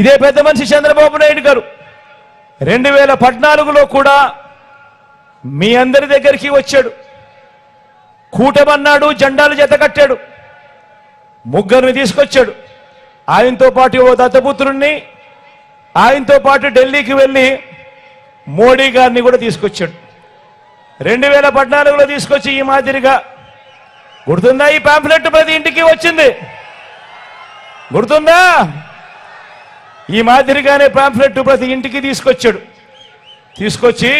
ఇదే పెద్ద మనిషి చంద్రబాబు నాయుడు గారు. రెండు వేల పద్నాలుగులో కూడా మీ అందరి దగ్గరికి వచ్చాడు. కూటమన్నాడు జెండాలు జత కట్టాడు. ముగ్గురిని తీసుకొచ్చాడు. ఆయనతో పాటు ఓ దత్తపుత్రుణ్ణి ఆయనతో పాటు ఢిల్లీకి వెళ్ళి మోడీ గారిని కూడా తీసుకొచ్చాడు. రెండు వేల పద్నాలుగులో తీసుకొచ్చి ఈ మాదిరిగా గుర్తుందా ఈ పాంప్లెట్ ప్రతి ఇంటికి వచ్చింది? గుర్తుందా? ఈ మాదిరిగానే పాంఫ్లెట్ ప్రతి ఇంటికి తీసుకొచ్చాడు. తీసుకొచ్చి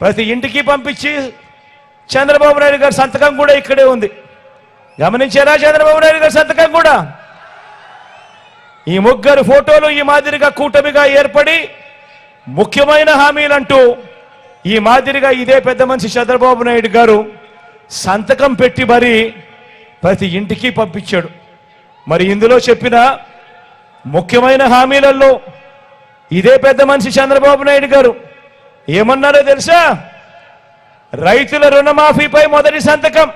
ప్రతి ఇంటికి పంపించి చంద్రబాబు నాయుడు గారి సంతకం కూడా ఇక్కడే ఉంది. గమనించారా చంద్రబాబు నాయుడు గారి సంతకం కూడా? ఈ ముగ్గురు ఫోటోలు ఈ మాదిరిగా కూటమిగా ఏర్పడి ముఖ్యమైన హామీలంటూ ఈ మాదిరిగా ఇదే పెద్ద మనిషి చంద్రబాబు నాయుడు గారు సంతకం పెట్టి మరి ప్రతి ఇంటికి పంపించాడు. మరి ఇందులో చెప్పిన ముఖ్యమైన హామీలలో ఇదే పెద్ద మనిషి చంద్రబాబు నాయుడు గారు. ఏమన్నారో తెలుసా? రైతుల రుణమాఫీపై మొదటి సంతకం.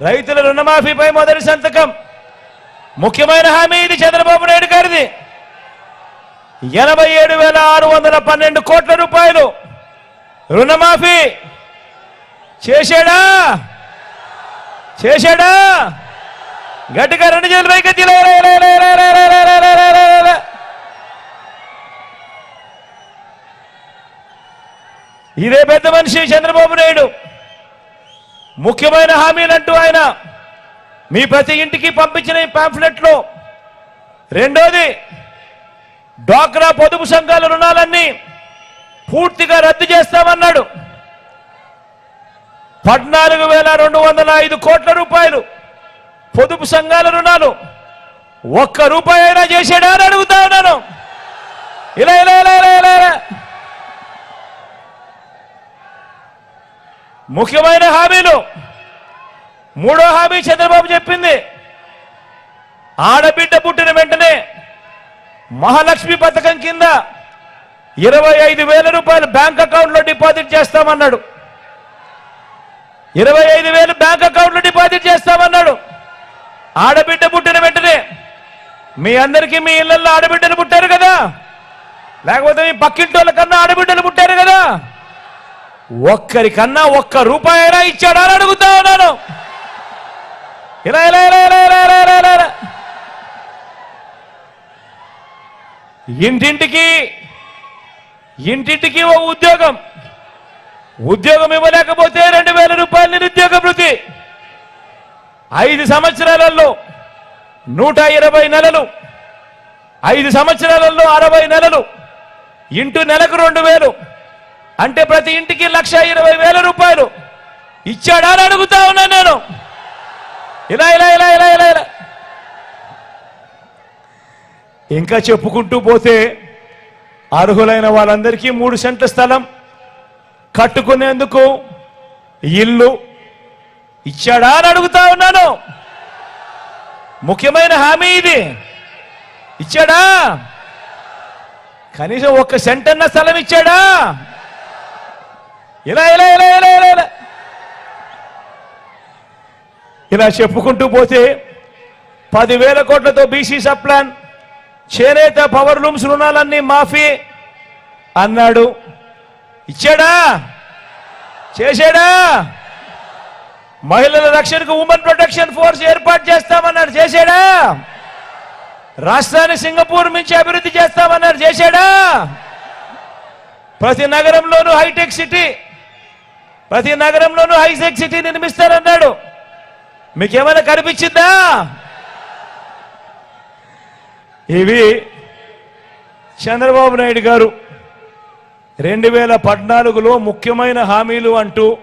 రైతుల రుణమాఫీపై మొదటి సంతకం. ముఖ్యమైన హామీ ఇది చంద్రబాబు నాయుడు గారిది. ఎనభై ఏడు వేల ఆరు వందల పన్నెండు కోట్ల రూపాయలు రుణమాఫీ చేశాడా? చేశాడా? గట్టిగా రెండు చేతులు పైకెత్తి ఇదే పెద్ద మనిషి చంద్రబాబు నాయుడు ముఖ్యమైన హామీలంటూ ఆయన మీ ప్రతి ఇంటికి పంపించిన ఈ పాంఫ్లెట్లో రెండోది డ్వాక్రా పొదుపు సంఘాల రుణాలన్నీ పూర్తిగా రద్దు చేస్తామన్నాడు పద్నాలుగు వేల రెండు వందల ఐదు కోట్ల రూపాయలు పొదుపు సంఘాల రుణాలు ఒక్క రూపాయి అయినా చేసాడా అని అడుగుతా ఉన్నాను. ఇలా ఇలా ఇలా ఇలా ఇలా ఇలా. ముఖ్యమైన హామీలు. మూడో హామీ చంద్రబాబు చెప్పింది. ఆడబిడ్డ పుట్టిన వెంటనే మహాలక్ష్మి పథకం కింద ఇరవై ఐదు వేల రూపాయలు బ్యాంక్ అకౌంట్లో డిపాజిట్ చేస్తామన్నాడు. ఇరవై ఐదు వేలు బ్యాంక్ అకౌంట్లో డిపాజిట్ చేస్తామన్నాడు. ఆడబిడ్డ పుట్టిన వెంటనే మీ అందరికీ మీ ఇళ్ళలో ఆడబిడ్డలు పుట్టారు కదా? లేకపోతే మీ పక్కింటోళ్ళ కన్నా ఆడబిడ్డలు పుట్టారు కదా? ఒక్కరికన్నా ఒక్క రూపాయి అయినా ఇచ్చాడా అని అడుగుతా ఉన్నాను. ఇలా ఇలా ఇలా ఇలా ఇలా ఇలా ఇలా ఇలా. ఇంటింటికి ఇంటింటికి ఓ ఉద్యోగం. ఉద్యోగం ఇవ్వలేకపోతే రెండు వేల రూపాయలు నిరుద్యోగ వృత్తి. ఐదు సంవత్సరాలలో నూట ఇరవై నెలలు ఐదు సంవత్సరాలలో అరవై నెలలు ఇంటూ నెలకు రెండు వేలు అంటే ప్రతి ఇంటికి లక్ష ఇరవై వేల రూపాయలు ఇచ్చాడా అని అడుగుతా ఉన్నాను నేను. ఇలా ఇలా ఇలా ఇలా ఇలా ఇలా. ఇంకా చెప్పుకుంటూ పోతే అర్హులైన వాళ్ళందరికీ మూడు సెంట్ల స్థలం కట్టుకునేందుకు ఇల్లు ఇచ్చాడా అని అడుగుతా ఉన్నాను. ముఖ్యమైన హామీ ఇది. ఇచ్చాడా? కనీసం ఒక్క సెంటన్న స్థలం ఇచ్చాడా? ఇలా ఇలా ఇలా ఇలా ఇలా ఇలా. ఇలా చెప్పుకుంటూ పోతే పదివేల కోట్లతో బీసీ సప్లాన్ చేనేత పవర్ లూమ్స్ రుణాలన్నీ మాఫీ అన్నాడు. ఇచ్చాడా? చేశాడా? మహిళల రక్షణకు ఉమెన్ ప్రొటెక్షన్ ఫోర్స్ ఏర్పాటు చేస్తామన్నారు. చేశాడా? రాష్ట్రాన్ని సింగపూర్ నుంచి అభివృద్ధి చేస్తామన్నారు. చేశాడా? ప్రతి నగరంలోనూ హైటెక్ సిటీ ప్రతి నగరంలోనూ హైటెక్ సిటీ నిర్మిస్తారన్నాడు మీకేమైనా కనిపించిందా? ఇవి చంద్రబాబు నాయుడు గారు రెండు వేల పద్నాలుగులో ముఖ్యమైన హామీలు అంటూ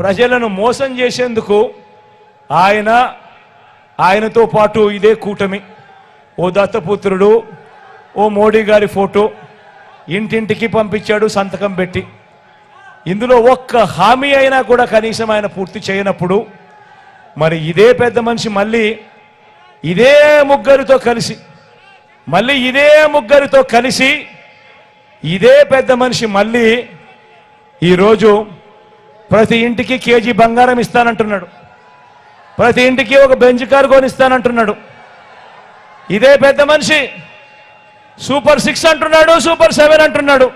ప్రజలను మోసం చేసేందుకు ఆయన ఆయనతో పాటు ఇదే కూటమి. ఓ దత్తపుత్రుడు ఓ మోడీ గారి ఫోటో ఇంటింటికి పంపించాడు సంతకం పెట్టి. ఇందులో ఒక్క హామీ అయినా కూడా కనీసం ఆయన పూర్తి చేయనప్పుడు మరి ఇదే పెద్ద మనిషి మళ్ళీ ఇదే ముగ్గురితో కలిసి మళ్ళీ ఇదే ముగ్గురితో కలిసి ఇదే పెద్ద మనిషి మళ్ళీ ఈరోజు ప్రతి ఇంటికి కేజీ బంగారం ఇస్తానంటున్నాడు. ప్రతి ఇంటికి ఒక బెంచ్ కారు కొనిస్తానంటున్నాడు. ఇదే పెద్ద మనిషి. సూపర్ సిక్స్ అంటున్నాడు సూపర్ సెవెన్ అంటున్నాడు.